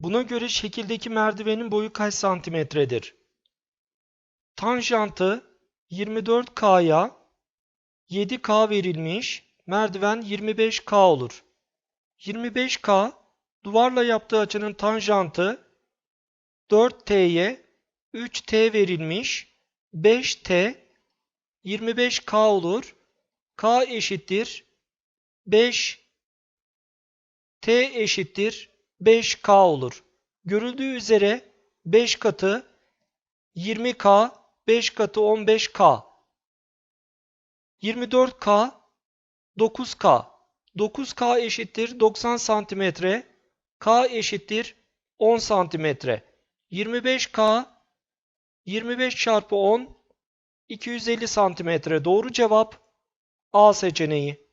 Buna göre şekildeki merdivenin boyu kaç santimetredir? Tanjantı 24K'ya 7K verilmiş. Merdiven 25K olur. 25K duvarla yaptığı açının tanjantı 4T'ye 3T verilmiş. 5T 25K olur. K eşittir 5 T eşittir 5K olur. Görüldüğü üzere 5 katı 20K, 5 katı 15K. 24K, 9K. 9K eşittir 90 santimetre. K eşittir 10 santimetre. 25K, 25 çarpı 10, 250 santimetre. Doğru cevap A seçeneği.